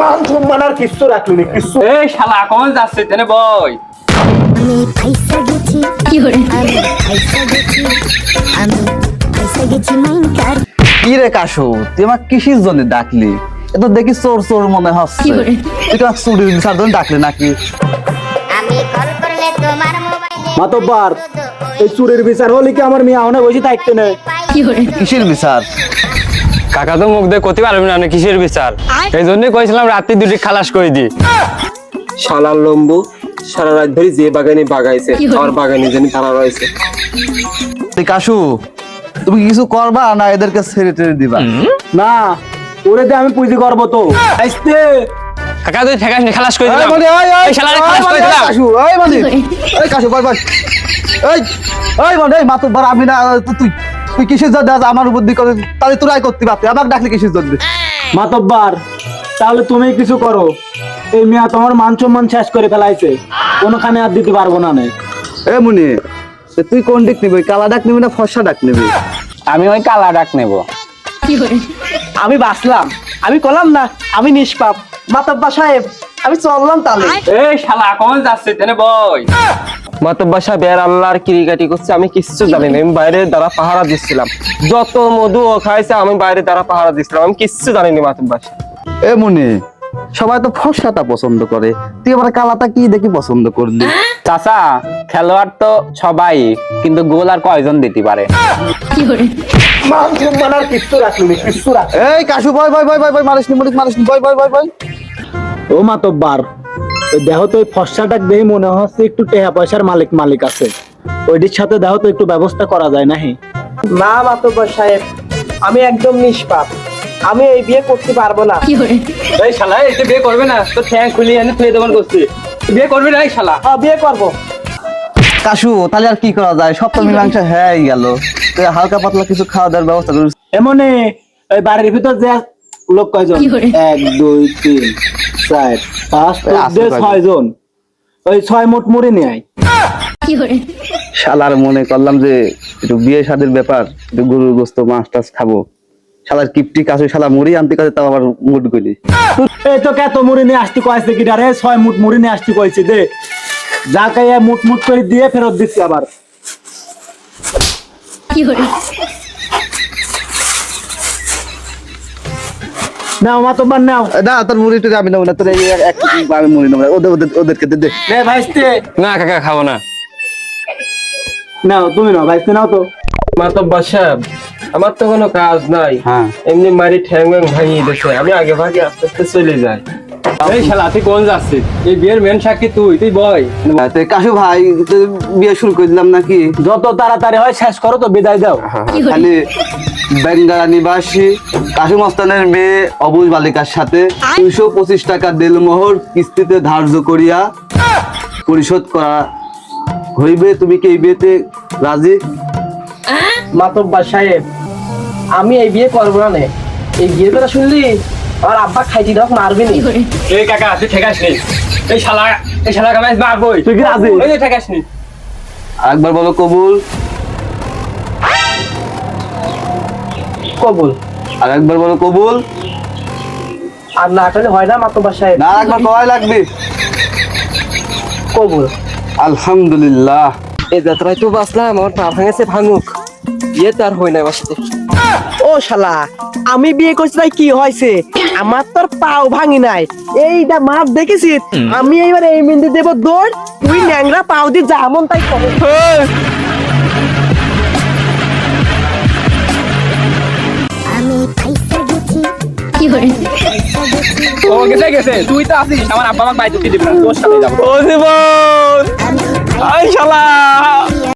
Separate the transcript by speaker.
Speaker 1: মান সম্মান আর কিচ্ছু রাখলি না কিচ্ছু।
Speaker 2: এই শালা কোন যাচ্ছে তেনে বই
Speaker 3: আমি ফাইসা গেছি আমি ফাইসা গেছি আমি ফাইসা গেছি মাইন কার
Speaker 4: কি রে কাশু তুই আমার কিসির জন্য ডাকলি? এ তো দেখি চোর চোর মনে হচ্ছে। তুই তো চুরির বিচার জন্য ডাকলি নাকি?
Speaker 3: আমি কল করলে তোমার মোবাইলে
Speaker 1: মাতব্বার এই চুরের বিচার হলে কি আমার মেয়ে অনেক বসে থাকতে নেই?
Speaker 4: কিসের বিচার?
Speaker 2: কাকা তো মুখ দিয়ে করতে পারবি না কিসের বিচার? এই জন্যই কইছিলাম রাত্রি দুটি খালাস করে দি।
Speaker 5: শালার লম্বু সারা রাত ধরে যে বাগানে বাগাইছে আমার বাগানে জানি তারা রয়েছে।
Speaker 4: কাশু তুমি কিছু করবা না এদেরকে ছেড়ে টেড়ে দিবা?
Speaker 1: না ওরে দিয়ে আমি পুঁজি করব তো। আসতে
Speaker 2: কাকা তুই ঠেকাস নি খালাস করে দিলাম।
Speaker 4: এই,
Speaker 2: শালারে খালাস করে দিলাম।
Speaker 4: কাশু, এই মানে, এই কাশু, বল, বল। এই, এই মানে, এই মাতুব্বর, আমি না, তুই। তুই কিসের জন্য আজ আমার উপর দিকে তাহলে তোরাই করতে পারতি আমাকে ডাকলি কিসের জন্য?
Speaker 1: মাতব্বার তাহলে তুমি কিছু করো। এই মেয়া তোমার মান সম্মান শেষ করে ফেলাইছে। কোনোখানে আর দিতে পারব না নে
Speaker 4: এ মুনি তুই কোন দিক নিবি? কালা ডাক নিবি না ফর্সা ডাক নিবি?
Speaker 2: আমি ওই কালা ডাক নেব।
Speaker 6: আমি বাঁচলাম। আমি কলাম না আমি নিষ্পাপ। মাতাব্বা সাহেব আমি চললাম তাহলে।
Speaker 2: এই শালা কোন যাচ্ছে তেনে বই
Speaker 5: মাতব্বা সাহেব এর আল্লাহর কিরিকাটি করছে আমি কিচ্ছু জানি না আমি বাইরে দ্বারা পাহারা দিচ্ছিলাম। যত মধু ও খাইছে আমি বাইরে দ্বারা পাহারা দিচ্ছিলাম আমি কিচ্ছু জানি না মাতব্বা সাহেব
Speaker 4: এ মুনি সবাই তো ফর্সাটা পছন্দ করে। তুই আবার কালাটা কি দেখি পছন্দ করলি?
Speaker 2: চাচা খেলোয়াড় তো সবাই কিন্তু গোল আর কয়জন দিতে পারে?
Speaker 1: মান কিচ্ছু রাখলি কিচ্ছু
Speaker 4: এই কাশু বয় মারিস নি মারিস বয় বয়
Speaker 1: ও মাতব্বার দেখো তো ওই ফর্সাটা দেখে মনে হচ্ছে একটু টেহা পয়সার মালিক মালিক আছে। ওইটির সাথে দেখো তো একটু ব্যবস্থা করা যায় নাহি
Speaker 6: না মাতাব্বা সাহেব আমি একদম নিষ্পাপ। আমি এই বিয়ে করতে পারব না।
Speaker 2: এই শালা এই বিয়ে করবে না তো ঠ্যাং খুলি এনে তুই দোকান করছি। বিয়ে করবি না এই শালা।
Speaker 6: হ্যাঁ, বিয়ে করব।
Speaker 4: কাশু তাহলে আর কি করা যায়? সব তো মীমাংসা হয়ে গেল। তুই হালকা পাতলা কিছু খাওয়া দাওয়ার ব্যবস্থা করিস।
Speaker 1: এমনি ওই বাড়ির ভিতর যে লোক কয়জন? এক দুই তিন। চার পাঁচ
Speaker 4: ওই আছে
Speaker 1: দিয়ে
Speaker 4: কয়জন?
Speaker 1: ছয় জন ওই ছয় মোট মুড়ি নিয়ে আয়।
Speaker 4: শালার মনে করলাম যে একটু বিয়ে শাদির ব্যাপার একটু গরুর গোস্ত মাছ টাছ খাব। শালার কিপটি কাছে শালা মুড়ি আনতে কাছে তাও আবার মুড গলি
Speaker 1: এই তো কত মুড়ি নিয়ে আসতে কয়েছে কি রে? ছয় মুট মুড়ি নিয়ে আসতে কয়েছে দে। যা খাইয়া মুট মুট করে দিয়ে ফেরত দিচ্ছি আবার। নাও মা তোমার নাও।
Speaker 4: না তোর মুড়ি টুড়ি আমি নেব না তোর এক এক আমি মুড়ি নেব ওদের ওদের ওদেরকে দে দে।
Speaker 1: ভাইস্তে।
Speaker 2: না কাকা খাব না।
Speaker 1: নাও তুমি নাও ভাইস্তে নাও তো।
Speaker 5: মাতব্বা সাহেব আমার তো কোনো কাজ নাই।
Speaker 4: হ্যাঁ।
Speaker 5: এমনি মারি ঠ্যাং ভাঙিয়ে দিছে। আমি আগে ভাগে আস্তে আস্তে চলে যাই।
Speaker 2: এই শালা তুই কোন যাচ্ছিস? এই বিয়ের মেন সাক্ষী তুই তুই বই
Speaker 4: কাশু ভাই বিয়ে শুরু করে দিলাম নাকি?
Speaker 1: যত তাড়াতাড়ি হয় শেষ করো তো বিদায় দাও।
Speaker 4: খালি বেঙ্গারা নিবাসী কাশু মস্তানের মেয়ে অবুজ বালিকার সাথে দুইশো পঁচিশ টাকা দেলমোহর কিস্তিতে ধার্য করিয়া পরিশোধ করা হইবে। তুমি কি এই বিয়েতে রাজি?
Speaker 6: মাতব্বা সাহেব আমি এই বিয়ে করব না। এই বিয়ের কথা শুনলি? আমার আব্বা খাইছি দেখ মারবি নি।
Speaker 2: এই কাকা তুই ঠেকাস নি? এই শালা এই শালা কামাই মারবই
Speaker 1: তুই কি রাজি?
Speaker 2: এই ঠেকাস নি।
Speaker 4: একবার বলো কবুল।
Speaker 6: কবুল।
Speaker 4: আর একবার বলো কবুল।
Speaker 6: আর না করলে হয় না মাতব্বা সাহেব।
Speaker 4: না একবার কয় লাগবে?
Speaker 6: কবুল।
Speaker 4: আলহামদুলিল্লাহ।
Speaker 5: এই যাত্রায় তো বাঁচলাম আমার পা ভাঙেছে ভাঙুক। বিয়ে তো আর হয় না আমার সাথে।
Speaker 6: ও শালা আমি বিয়ে করছি তাই কি হয়েছে? আমার তোর পাও ভাঙি নাই। এইটা মাপ দেখেছিস আমি এইবার এই মিন্দি দেব দৌড় তুই ন্যাংরা পাও দিয়ে যেমন তাই কর।
Speaker 3: আমি ফাইসা গেছি ফাইসা গেছি
Speaker 2: ও গেছে গেছে। তুই তো আসিস আমার আব্বা আমাকে বাইরে দিবি না। তোর সাথে যাব।
Speaker 5: ও জীবন!
Speaker 3: আমি
Speaker 2: শালা!